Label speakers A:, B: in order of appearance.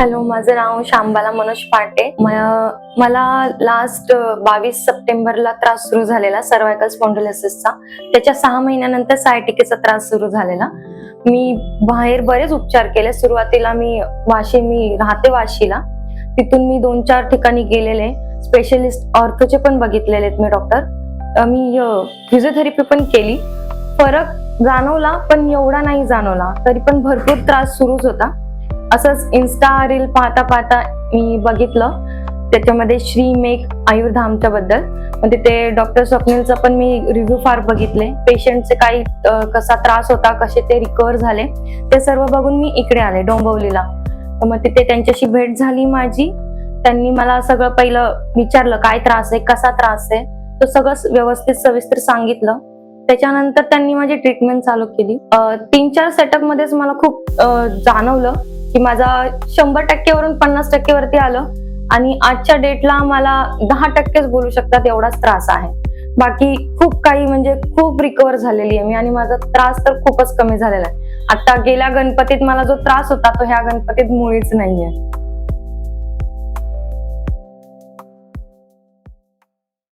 A: Hello माझं नाव शांबाला मनोज पाटे. मला लास्ट बावीस सप्टेंबरला त्रास सुरू झालेला सर्वायकल स्पॉन्डिलोसिसचा त्याच्या सहा महिन्यानंतर सायटिकेचा त्रास सुरू झालेला. मी बाहेर बरेच उपचार केले. सुरुवातीला मी वाशी मी राहते वाशीला. तिथून मी दोन चार ठिकाणी गेलेले. स्पेशलिस्ट ऑर्थोचे पण बघितलेले आहेत मी डॉक्टर मी फिजिओथेरपी पण केली. फरक जाणवला पण एवढा नाही जाणवला. तरी पण भरपूर त्रास सुरूच होता. असंच इन्स्टा रील पाहता पाहता मी बघितलं. त्याच्यामध्ये श्री मेक आयुर्धामच्या बद्दल म्हणजे ते डॉक्टर स्वप्नीलचं पण मी रिव्ह्यू फार बघितले. पेशंटचे काही कसा त्रास होता कसे ते रिकवर झाले ते सर्व बघून मी इकडे आले डोंबवलीला. मग तिथे त्यांच्याशी भेट झाली माझी. त्यांनी मला सगळं पहिलं विचारलं काय त्रास आहे? कसा त्रास आहे? तो सगळं व्यवस्थित सविस्तर सांगितलं. त्याच्यानंतर त्यांनी माझी ट्रीटमेंट चालू केली. तीन चार सेटअप मध्येच मला खूप जाणवलं. की माझा शंभर टक्केवरून पन्नास टक्केवरती आलं. आणि आजच्या डेटला मला दहा टक्केच बोलू शकतात एवढाच त्रास आहे. बाकी खूप काही म्हणजे खूप रिकवर झालेली आहे मी आणि माझा त्रास तर खूपच कमी झालेला आहे. आता गेल्या गणपतीत मला जो त्रास होता तो ह्या गणपतीत मुळीच नाहीये.